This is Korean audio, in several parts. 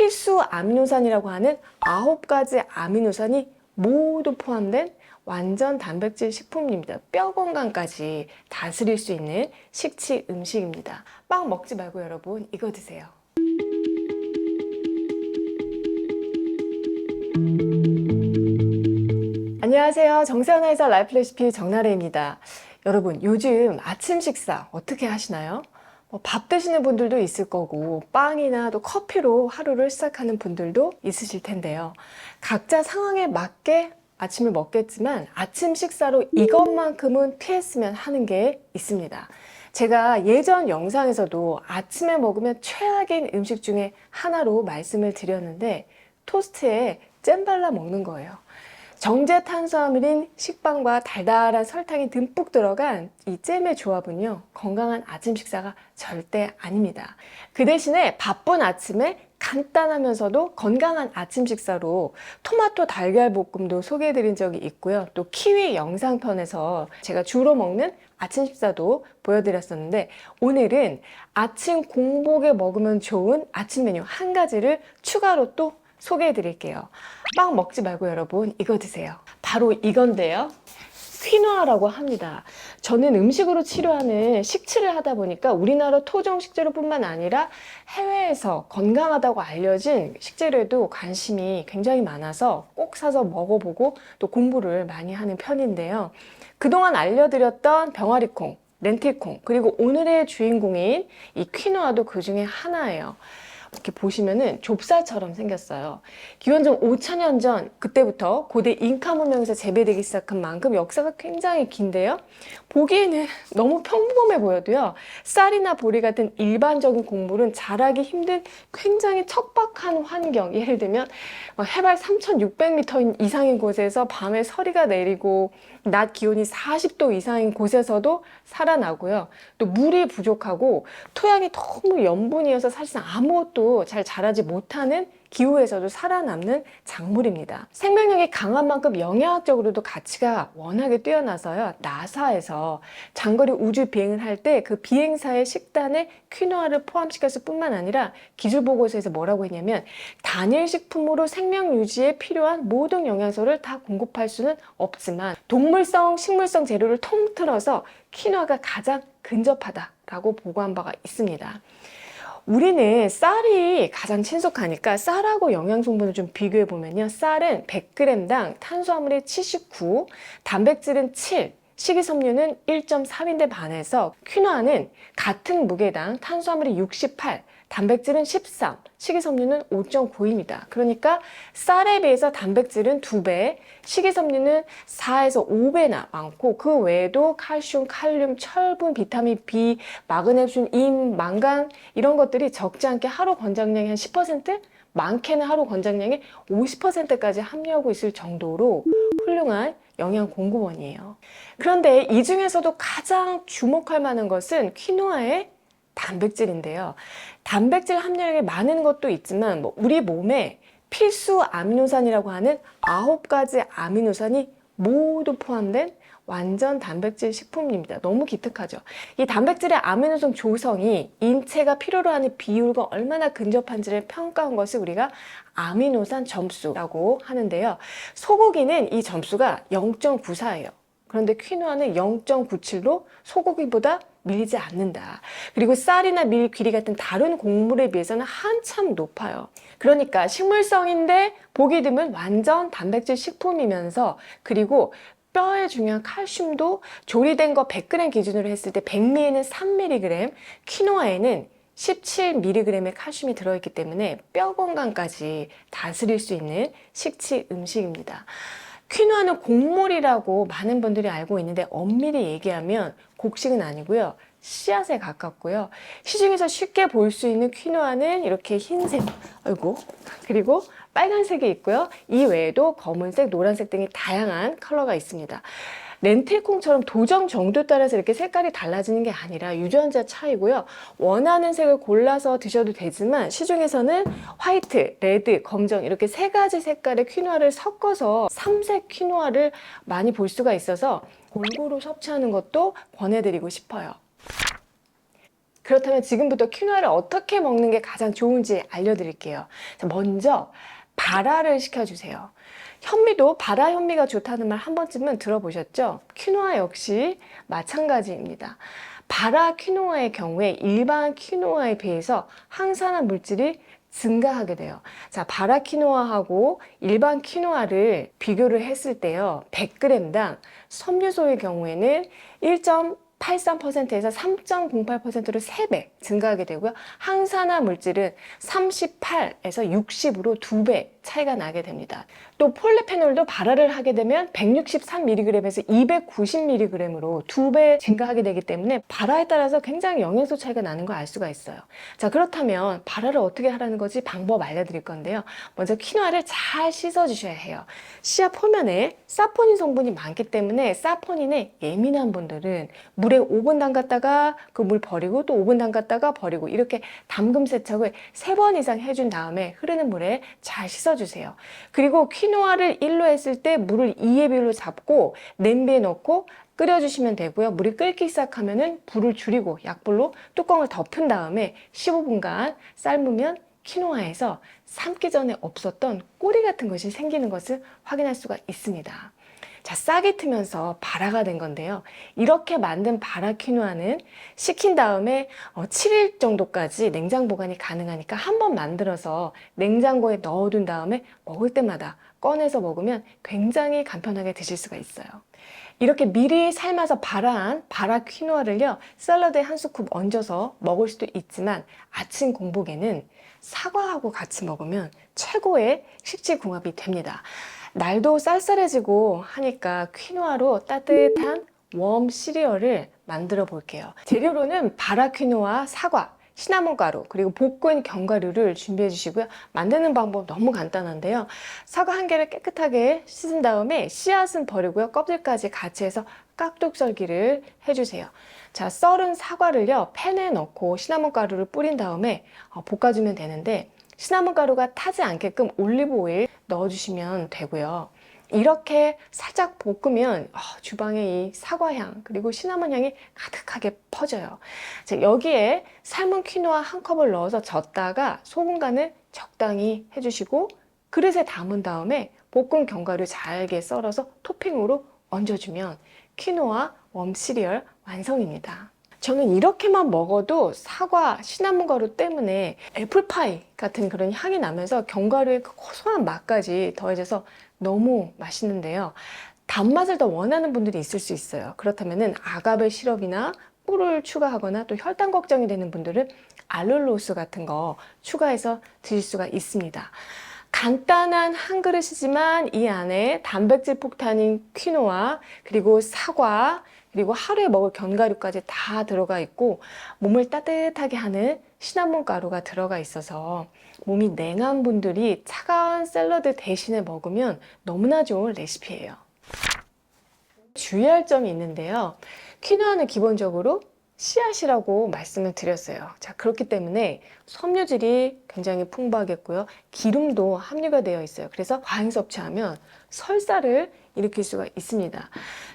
필수 아미노산이라고 하는 아홉 가지 아미노산이 모두 포함된 완전 단백질 식품입니다. 뼈 건강까지 다스릴 수 있는 식치 음식입니다. 빵 먹지 말고 여러분 이거 드세요. 안녕하세요. 정세현아에서 라이프 레시피 정나래입니다. 여러분, 요즘 아침 식사 어떻게 하시나요? 뭐밥 드시는 분들도 있을 거고, 빵이나 또 커피로 하루를 시작하는 분들도 있으실 텐데요. 각자 상황에 맞게 아침을 먹겠지만, 아침 식사로 이것만큼은 피했으면 하는 게 있습니다. 제가 예전 영상에서도 아침에 먹으면 최악인 음식 중에 하나로 말씀을 드렸는데, 토스트에 잼 발라 먹는 거예요. 정제 탄수화물인 식빵과 달달한 설탕이 듬뿍 들어간 이 잼의 조합은요, 건강한 아침 식사가 절대 아닙니다. 그 대신에 바쁜 아침에 간단하면서도 건강한 아침 식사로 토마토 달걀 볶음도 소개해 드린 적이 있고요. 또 키위 영상편에서 제가 주로 먹는 아침 식사도 보여드렸었는데 오늘은 아침 공복에 먹으면 좋은 아침 메뉴 한 가지를 추가로 또 소개해 드릴게요. 빵 먹지 말고 여러분 이거 드세요. 바로 이건데요. 퀴노아라고 합니다. 저는 음식으로 치료하는 식치를 하다 보니까 우리나라 토종 식재료뿐만 아니라 해외에서 건강하다고 알려진 식재료에도 관심이 굉장히 많아서 꼭 사서 먹어보고 또 공부를 많이 하는 편인데요. 그동안 알려드렸던 병아리콩, 렌틸콩, 그리고 오늘의 주인공인 이 퀴노아도 그 중에 하나예요. 이렇게 보시면은 좁쌀처럼 생겼어요. 기원전 5천년 전 그때부터 고대 잉카 문명에서 재배되기 시작한 만큼 역사가 굉장히 긴데요. 보기에는 너무 평범해 보여도요. 쌀이나 보리 같은 일반적인 곡물은 자라기 힘든 굉장히 척박한 환경. 예를 들면 어, 해발 3,600m 이상인 곳에서 밤에 서리가 내리고 낮 기온이 40도 이상인 곳에서도 살아나고요. 또 물이 부족하고 토양이 너무 염분이어서 사실상 아무것도 잘 자라지 못하는 기후에서도 살아남는 작물입니다. 생명력이 강한 만큼 영양학적으로도 가치가 워낙에 뛰어나서요. 나사에서 장거리 우주 비행을 할 때 그 비행사의 식단에 퀴노아를 포함시켰을 뿐만 아니라 기술 보고서에서 뭐라고 했냐면 단일 식품으로 생명 유지에 필요한 모든 영양소를 다 공급할 수는 없지만 동물성, 식물성 재료를 통틀어서 퀴노아가 가장 근접하다라고 보고한 바가 있습니다. 우리는 쌀이 가장 친숙하니까 쌀하고 영양 성분을 좀 비교해 보면요. 쌀은 100g당 탄수화물이 79, 단백질은 7, 식이섬유는 1.3인데 반해서 퀴노아는 같은 무게당 탄수화물이 68, 단백질은 13, 식이섬유는 5.9입니다. 그러니까 쌀에 비해서 단백질은 2배, 식이섬유는 4에서 5배나 많고 그 외에도 칼슘, 칼륨, 철분, 비타민 B, 마그네슘, 임, 망간 이런 것들이 적지 않게 하루 권장량의 한 10%? 많게는 하루 권장량의 50%까지 함유하고 있을 정도로 훌륭한 영양 공급원이에요. 그런데 이 중에서도 가장 주목할 만한 것은 퀴노아의 단백질인데요. 단백질 함유량이 많은 것도 있지만 뭐 우리 몸에 필수 아미노산이라고 하는 아홉 가지 아미노산이 모두 포함된 완전 단백질 식품입니다. 너무 기특하죠. 이 단백질의 아미노산 조성이 인체가 필요로 하는 비율과 얼마나 근접한지를 평가한 것이 우리가 아미노산 점수라고 하는데요. 소고기는 이 점수가 0.94예요. 그런데 퀴노아는 0.97로 소고기보다 밀리지 않는다. 그리고 쌀이나 밀, 귀리 같은 다른 곡물에 비해서는 한참 높아요. 그러니까 식물성인데 보기 드문 완전 단백질 식품이면서 그리고 뼈에 중요한 칼슘도 조리된 거 100g 기준으로 했을 때 백미에는 3mg, 퀴노아에는 17mg의 칼슘이 들어있기 때문에 뼈 건강까지 다스릴 수 있는 식치 음식입니다. 퀴노아는 곡물이라고 많은 분들이 알고 있는데 엄밀히 얘기하면 곡식은 아니고요. 씨앗에 가깝고요. 시중에서 쉽게 볼 수 있는 퀴노아는 이렇게 흰색, 아이고, 그리고 빨간색이 있고요. 이 외에도 검은색, 노란색 등의 다양한 컬러가 있습니다. 렌틸콩처럼 도정 정도에 따라서 이렇게 색깔이 달라지는 게 아니라 유전자 차이고요. 원하는 색을 골라서 드셔도 되지만 시중에서는 화이트, 레드, 검정 이렇게 세 가지 색깔의 퀴노아를 섞어서 삼색 퀴노아를 많이 볼 수가 있어서 골고루 섭취하는 것도 권해드리고 싶어요. 그렇다면 지금부터 퀴노아를 어떻게 먹는 게 가장 좋은지 알려드릴게요. 자, 먼저 발화를 시켜주세요. 현미도 발화 현미가 좋다는 말 한 번쯤은 들어보셨죠? 퀴노아 역시 마찬가지입니다. 발화 퀴노아의 경우에 일반 퀴노아에 비해서 항산화 물질이 증가하게 돼요. 자, 바라 퀴노아하고 일반 퀴노아를 비교를 했을 때요. 100g당 섬유소의 경우에는 1.83%에서 3.08%로 3배 증가하게 되고요. 항산화 물질은 38에서 60으로 2배 차이가 나게 됩니다. 또 폴리페놀도 발화를 하게 되면 163mg에서 290mg으로 2배 증가하게 되기 때문에 발화에 따라서 굉장히 영양소 차이가 나는 걸 알 수가 있어요. 자, 그렇다면 발화를 어떻게 하라는 거지 방법 알려드릴 건데요. 먼저 퀴노아를 잘 씻어 주셔야 해요. 씨앗 표면에 사포닌 성분이 많기 때문에 사포닌에 예민한 분들은 물에 5분 담갔다가 그 물 버리고 또 5분 담갔다가 버리고 이렇게 담금 세척을 3번 이상 해준 다음에 흐르는 물에 잘 씻어 주세요. 그리고 퀴노아를 1로 했을 때 물을 2의 비율로 잡고 냄비에 넣고 끓여주시면 되고요. 물이 끓기 시작하면은 불을 줄이고 약불로 뚜껑을 덮은 다음에 15분간 삶으면 퀴노아에서 삶기 전에 없었던 꼬리 같은 것이 생기는 것을 확인할 수가 있습니다. 자, 싹이 트면서 발화가 된 건데요. 이렇게 만든 발화 퀴노아는 식힌 다음에 어, 7일 정도까지 냉장 보관이 가능하니까 한번 만들어서 냉장고에 넣어둔 다음에 먹을 때마다 꺼내서 먹으면 굉장히 간편하게 드실 수가 있어요. 이렇게 미리 삶아서 발화한 발화 퀴노아를요, 샐러드에 한 스쿱 얹어서 먹을 수도 있지만 아침 공복에는 사과하고 같이 먹으면 최고의 식지궁합이 됩니다. 날도 쌀쌀해지고 하니까 퀴노아로 따뜻한 웜 시리얼을 만들어 볼게요. 재료로는 바라 퀴노아, 사과, 시나몬 가루, 그리고 볶은 견과류를 준비해 주시고요. 만드는 방법 너무 간단한데요. 사과 한 개를 깨끗하게 씻은 다음에 씨앗은 버리고요. 껍질까지 같이 해서 깍둑썰기를 해주세요. 자, 썰은 사과를요, 팬에 넣고 시나몬 가루를 뿌린 다음에 어, 볶아주면 되는데, 시나몬 가루가 타지 않게끔 올리브 오일 넣어주시면 되고요. 이렇게 살짝 볶으면 어, 주방에 이 사과향 그리고 시나몬 향이 가득하게 퍼져요. 자, 여기에 삶은 퀴노아 한 컵을 넣어서 젓다가 소금 간을 적당히 해주시고 그릇에 담은 다음에 볶은 견과류 잘게 썰어서 토핑으로 얹어주면 퀴노아 웜 시리얼 완성입니다. 저는 이렇게만 먹어도 사과, 시나몬 가루 때문에 애플파이 같은 그런 향이 나면서 견과류의 그 고소한 맛까지 더해져서 너무 맛있는데요. 단맛을 더 원하는 분들이 있을 수 있어요. 그렇다면 아가베 시럽이나 꿀을 추가하거나 또 혈당 걱정이 되는 분들은 알룰로스 같은 거 추가해서 드실 수가 있습니다. 간단한 한 그릇이지만 이 안에 단백질 폭탄인 퀴노아 그리고 사과 그리고 하루에 먹을 견과류까지 다 들어가 있고 몸을 따뜻하게 하는 시나몬 가루가 들어가 있어서 몸이 냉한 분들이 차가운 샐러드 대신에 먹으면 너무나 좋은 레시피예요. 주의할 점이 있는데요. 퀴노아는 기본적으로 씨앗이라고 말씀을 드렸어요. 자, 그렇기 때문에 섬유질이 굉장히 풍부하겠고요. 기름도 함유가 되어 있어요. 그래서 과잉 섭취하면 설사를 일으킬 수가 있습니다.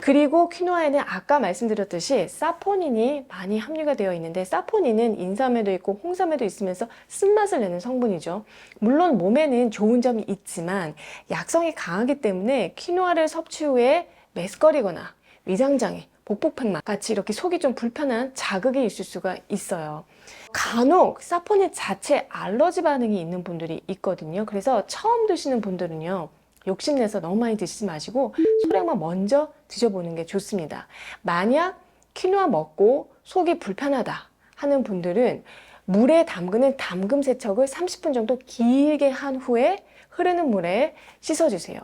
그리고 퀴노아에는 아까 말씀드렸듯이 사포닌이 많이 함유가 되어 있는데 사포닌은 인삼에도 있고 홍삼에도 있으면서 쓴맛을 내는 성분이죠. 물론 몸에는 좋은 점이 있지만 약성이 강하기 때문에 퀴노아를 섭취 후에 메스꺼리거나 위장장애, 복복팽만 같이 이렇게 속이 좀 불편한 자극이 있을 수가 있어요. 간혹 사포닌 자체 알러지 반응이 있는 분들이 있거든요. 그래서 처음 드시는 분들은요. 욕심내서 너무 많이 드시지 마시고 소량만 먼저 드셔보는 게 좋습니다. 만약 퀴노아 먹고 속이 불편하다 하는 분들은 물에 담그는 담금 세척을 30분 정도 길게 한 후에 흐르는 물에 씻어주세요.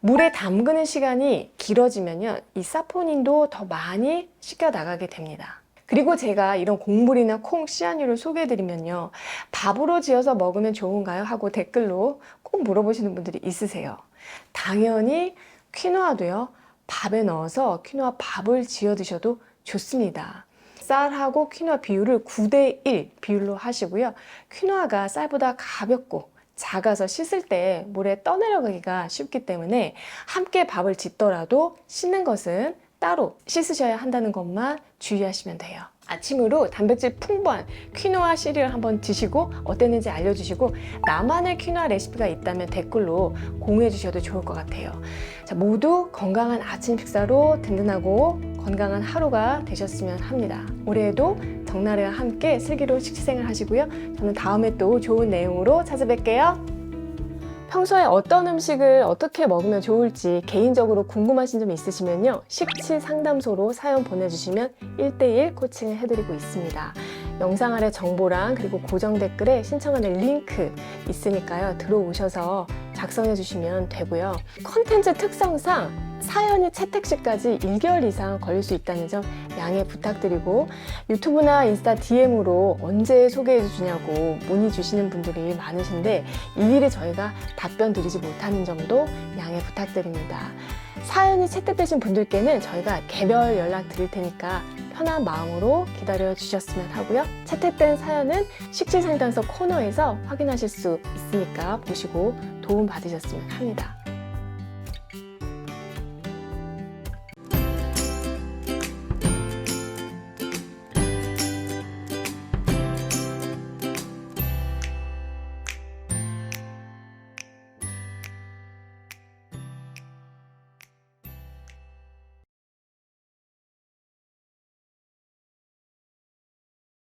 물에 담그는 시간이 길어지면요. 이 사포닌도 더 많이 씻겨 나가게 됩니다. 그리고 제가 이런 곡물이나 콩, 씨앗류를 소개해드리면요. 밥으로 지어서 먹으면 좋은가요? 하고 댓글로 꼭 물어보시는 분들이 있으세요. 당연히 퀴노아도요. 밥에 넣어서 퀴노아 밥을 지어 드셔도 좋습니다. 쌀하고 퀴노아 비율을 9대 1 비율로 하시고요. 퀴노아가 쌀보다 가볍고 작아서 씻을 때 물에 떠내려가기가 쉽기 때문에 함께 밥을 짓더라도 씻는 것은 따로 씻으셔야 한다는 것만 주의하시면 돼요. 아침으로 단백질 풍부한 퀴노아 시리얼 한번 드시고 어땠는지 알려주시고 나만의 퀴노아 레시피가 있다면 댓글로 공유해 주셔도 좋을 것 같아요. 자, 모두 건강한 아침 식사로 든든하고 건강한 하루가 되셨으면 합니다. 올해에도 정나래와 함께 슬기로운 식시생활 하시고요. 저는 다음에 또 좋은 내용으로 찾아뵐게요. 평소에 어떤 음식을 어떻게 먹으면 좋을지 개인적으로 궁금하신 점 있으시면요. 식치 상담소로 사연 보내주시면 1대1 코칭을 해드리고 있습니다. 영상 아래 정보랑 그리고 고정 댓글에 신청하는 링크 있으니까요. 들어오셔서 작성해 주시면 되고요. 컨텐츠 특성상 사연이 채택 시까지 1개월 이상 걸릴 수 있다는 점 양해 부탁드리고 유튜브나 인스타 DM으로 언제 소개해 주시냐고 문의 주시는 분들이 많으신데 일일이 저희가 답변 드리지 못하는 점도 양해 부탁드립니다. 사연이 채택되신 분들께는 저희가 개별 연락 드릴 테니까 편한 마음으로 기다려 주셨으면 하고요. 채택된 사연은 식지상담소 코너에서 확인하실 수 있으니까 보시고 도움 받으셨으면 합니다.